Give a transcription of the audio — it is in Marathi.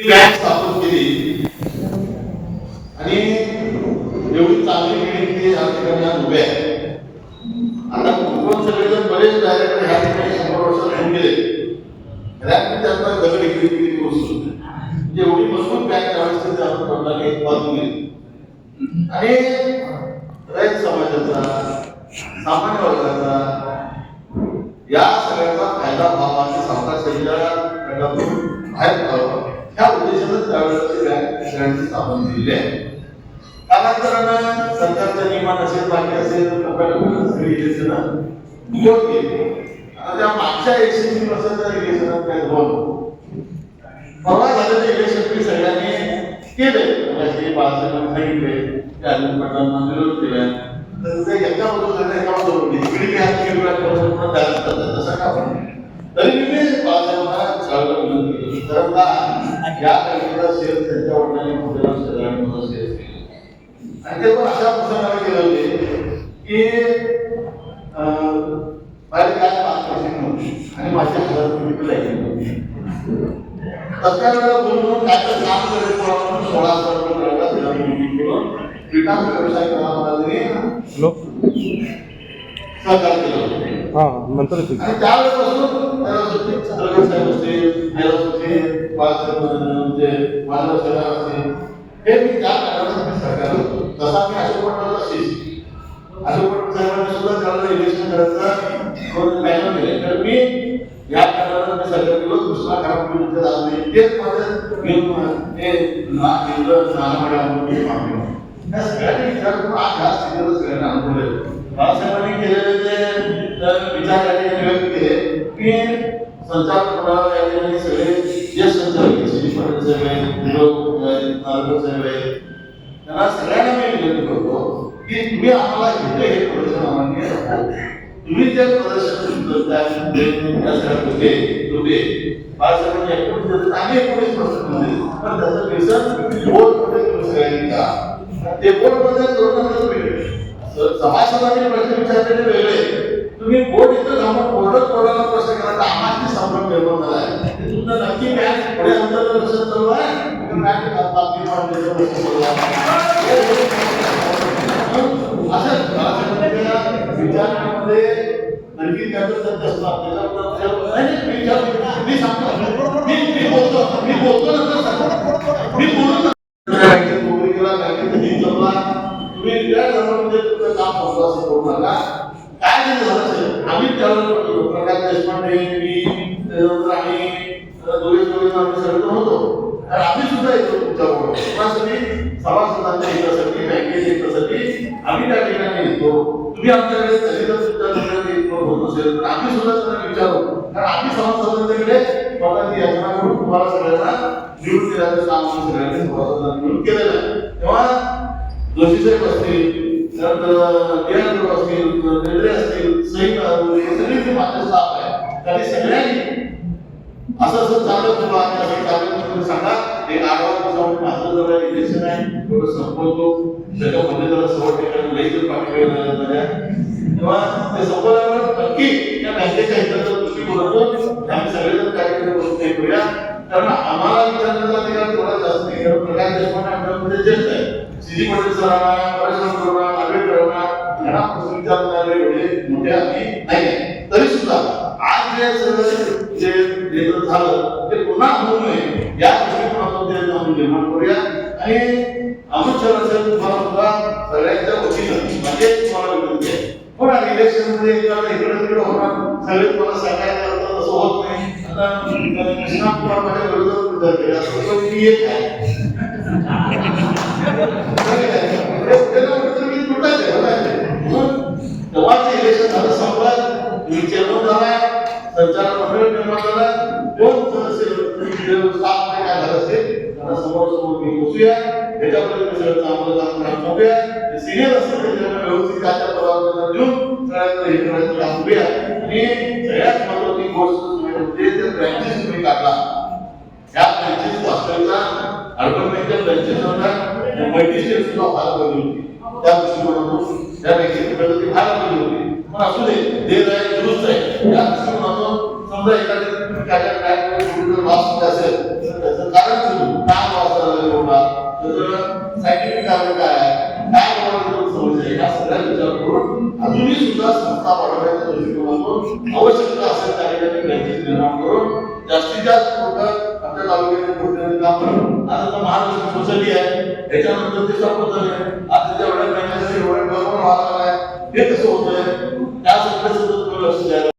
बँक स्थापन केली आणि एवढी चांगली बिल्डिंग ती या ठिकाणी आज उभी आहे. आता कोकण सगळेजण बरेच डायरेक्टर ह्या ठिकाणी शंभर वर्षात होऊन गेले. त्यात त्यांना दगड इकडे तिकडे कोसळून म्हणजे एवढी मजबूत बँक त्यावेळेस तिथे आपण तोंडाने बांधून गेली आणि रयत समाजाचा सामान्य वर्गाचा या सगळ्याचा फायदा व्हावा आणि सावकार शरीराला गटातून बाहेर पडावं त्यावेळेस बँक स्थापन केलेली आहे कालांतरानं सरकारच्या नियमान असेल बाकी असेल टप्प्याटप्प्यानं इलेक्शन निवड केली. आता त्या मागच्या एकशे तीन वर्षाच्या इलेक्शनात काय झालं परवा इलेक्शन मी सगळ्यांनी केले म्हणजे बाळासाहेबांनी सांगितले की अजून पटांना विरोध केला तर ते झालं इकडे हात का पण तरी मी बाळासाहेबांना विनंती केली. या बँकेचा शेअर त्यांच्या वडिलांनी मोठ्या सगळ्यांनी मला शेअर केले. आणि ते पण अशा प्रसंगाला गेले होते की माझे काय पाच पैसे नव्हते आणि माझ्या हजार रुपये जायचे तसल्या वेळेला बोलून काय तर काम करेल म्हणून सोळा हजार रुपये मिळाला त्याला मी meeting करून व्यवसाय करावा मला तरी हॅलो सहकार्य केलं होतं. हां नंतर त्यावेळेपासून साहेब असतील सुट्टी बाळासाहेब म्हणजे माधव साहेब असतील हे मी त्या मी सरकार होतो तसा मी अशोक पटलाचा शिष्य अशोक पटेल साहेबांनी सुद्धा त्यावेळेला इलेक्शन करायचं दोन मॅनर केले. तर मी या काळात मी सरकार केलो दुसरा झाला नाही. तेच माझं घेऊन हे ना केंद्र नानावाड्या म्हणून मी मागणी या सगळ्यांनी विचार करून आज ह्या स्थितीला सगळ्यांना अनुभवले बाळासाहेबांनी केलेले जे अ, विचार या ठिकाणी व्यक्त केले की संचालक मंडळाला या ठिकाणी सगळे जे संचालक आहेत, श्री पटेल साहेब आहेत, साहेब आहेत, त्यांना सगळ्यांना मी विनंती करतो की तुम्ही आम्हाला इथे हे प्रदर्शन अमान्य तुम्ही जे प्रदर्शन करताय ते या सगळ्या होते होते बाळासाहेबांनी एकोणीस आम्ही एकोणीस पण त्याचं बेसन तुम्ही सगळ्यांनी करा ते बोर्डमध्ये करून सभासदांनी प्रश्न विचारलेले वेगळे. तुम्ही बोर्ड इथं जाऊन बोर्डच बोर्डाला प्रश्न केला तर आम्हाला संभ्रम निर्माण झाला आहे तुमचं नक्की मॅच पुढे अंतर लक्ष चालू आहे. बातमी प्रश्न चालू आहे. असं विचारांमध्ये आणखी त्याचं सत्य नाही, मी सांगतो. मी मी बोलतो. मी बोलतो नंतर सांगतो. मी बोलतो नोकरी केला बँकेत तुम्ही रिटायर तुमचं काम संपलं असं करू नका. काय झालं आम्ही त्यावेळेला प्रकाश देशपांडे मी त्याच्यानंतर आम्ही अ, दोघे दोघे आम्ही सर्व होतो. तर आम्ही सुद्धा येतो तुमच्याबरोबर त्यासाठी सभासदांच्या हितासाठी बँकेच्या हितासाठी आम्ही त्या ठिकाणी येतो. तुम्ही आमच्याकडे कधी जर तुमच्या ठिकाणी होत असेल. तर आम्ही सुद्धा त्यांना विचारू. कारण आम्ही सभासदांच्याकडे स्वतःची याचना करून तुम्हाला सगळ्यांना निवडून देण्याचं काम आम्ही सगळ्यांनी सभासदांना मिळून केलेलं आहे. तेव्हा जोशी साहेब असतील त्यानंतर बियाणपूर असतील रेल्वे असतील सहित हे सगळे जे माझे स्टाफ आहे सगळ्यांनी. असं असं चाललं तुला असं तुम्ही सांगा. ते जाऊन माझं जरा इलेक्शन आहे. थोडं संपवतो. त्याच्यामध्ये जरा ठिकाणी लई जर पाठी तेव्हा ते संपवल्यावर नक्की या बँकेच्या दृष्टिकोनातून आम्ही सगळेजण कार्यक्रम करूया. कारण आम्हाला विचारण्याचा अधिकार थोडा जास्त नाही कारण प्रकाश देशपांडे आमच्यामध्ये ज्येष्ठ आहे सीजी पटेल परेश यांना प्रश्न विचारणारे एवढे मोठे आम्ही नाही तरी सुद्धा आज जे सगळं जे जे झालं ते पुन्हा होऊ नये. या दृष्टिकोनातून ते आम्ही निर्माण करूया. आणि अमित शहा साहेब तुम्हाला सुद्धा सगळ्यांच्या वतीनं म्हणजे तुम्हाला विनंती आहे होणार इलेक्शनमध्ये इकडे तिकडे होणार. सगळे तुम्हाला सांगायला लागलं तसं होत नाही. आता कृष्णा कुमार माझ्या विरोधात विचार केला असं तो मी एक आहे. तेव्हाच इलेक्शन झालं संपलं. मी चेअरमन झाला संचालक मंडळ निर्माण झाला कोण सदस्य स्थाप नाही काय झालं असेल त्यांना समोर समोर घेऊन बसूया त्याच्यामध्ये मी सगळं चांगलं काम काम बघूया सिनियर असेल त्याच्यामुळे व्यवस्थित काय त्या पदावर देऊन सगळ्यांना हे करायचं काम बघूया आणि सगळ्यात महत्वाची गोष्ट म्हणजे ते ब्रँचेस तुम्ही काढला या ब्रँचेस वास्तविकता अर्बन बँकेच्या ब्रँचेस होत्या मल्टी स्टेट सुद्धा व्हायला पाहिजे होती त्या दृष्टिकोनातून त्या बँकेची प्रगती व्हायला पाहिजे होती पण असू दे देर आहे दुरुस्त आहे या दृष्टिकोनातून समजा एखाद्या त्याच्या असेल तर त्याचं कारण शोधू का एवढा? त्याचं सायंटिफिक कारण काय आहे? काय प्रॉब्लेम समस्या या सगळ्या विचार करून अजूनही सुद्धा संस्था वाढवण्याच्या दृष्टिकोनातून आवश्यकता असेल निर्माण करून जास्तीत जास्त लोक आपल्या तालुक्याच्या काम आता तर महाराष्ट्र सोसायटी आहे. त्याच्यानंतर ते संपत आहे. आता जेवढ्या बँकेचे एवढे आहे. हे कसं होतंय? त्या सगळ्या सतत लक्ष द्यायला